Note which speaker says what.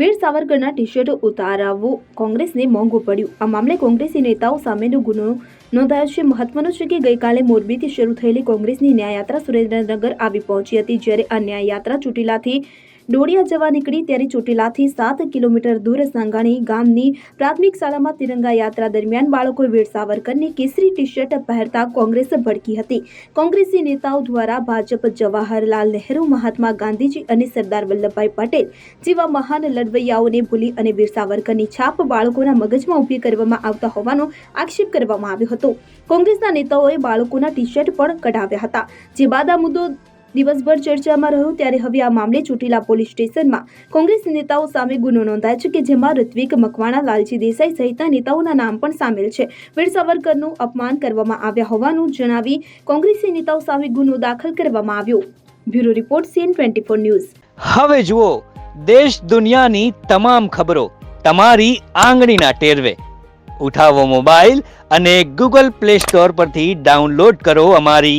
Speaker 1: વીર સાવરકરના T shirt ઉતારાવવું કોંગ્રેસને મોંઘું પડ્યું. આ મામલે કોંગ્રેસી નેતાઓ સામેનો ગુનો નોંધાયો છે. મહત્વનું છે કે ગઈકાલે મોરબીથી શરૂ થયેલી કોંગ્રેસની ન્યાયયાત્રા સુરેન્દ્રનગર આવી પહોંચી હતી, જ્યારે આ ન્યાયયાત્રા ચોટીલાથી ડોડિયા જવા નીકળી ત્યારે ચોટીલાથી સાત કિલોમીટર દૂર સાંગાણી ગામની પ્રાથમિક શાળામાં તિરંગા યાત્રા દરમિયાન બાળકોએ વીર સાવરકરની કેસરી ટી શર્ટ પહેરતા કોંગ્રેસ ભડકી હતી. કોંગ્રેસી નેતાઓ દ્વારા ભાજપ, જવાહરલાલ નહેરુ, મહાત્મા ગાંધીજી અને સરદાર વલ્લભભાઈ પટેલ જેવા મહાન લડવૈયાઓને ભૂલી અને વીર સાવરકરની છાપ બાળકોના મગજમાં ઊભી કરવામાં આવતા હોવાનો આક્ષેપ કરવામાં આવ્યો હતો. કોંગ્રેસના નેતાઓએ બાળકોના ટી શર્ટ પણ કઢાવ્યા હતા. જે બાદ આ મુદ્દો દિવસભર ચર્ચામાં રહ્યો ત્યારે હવે આ મામલે ચોટીલા પોલીસ સ્ટેશનમાં કોંગ્રેસ નેતાઓ સામે ગુનો નોંધાયો છે કે જેમાં ઋત્વિક મકવાણા, લાલજી દેસાઈ સહિતના નેતાઓના નામ પણ સામેલ છે. વીર સાવરકરનું અપમાન કરવામાં આવ્યા હોવાનું જણાવી કોંગ્રેસી નેતાઓ સામે ગુનો દાખલ કરવામાં આવ્યો. Bureau report CN twenty four news.
Speaker 2: હવે જુઓ, દેશ દુનિયાની તમામ ખબરો તમારી આંગળીના ટેરવે. ઉઠાવો મોબાઈલ અને ગૂગલ પ્લે સ્ટોર પરથી ડાઉનલોડ કરો અમારી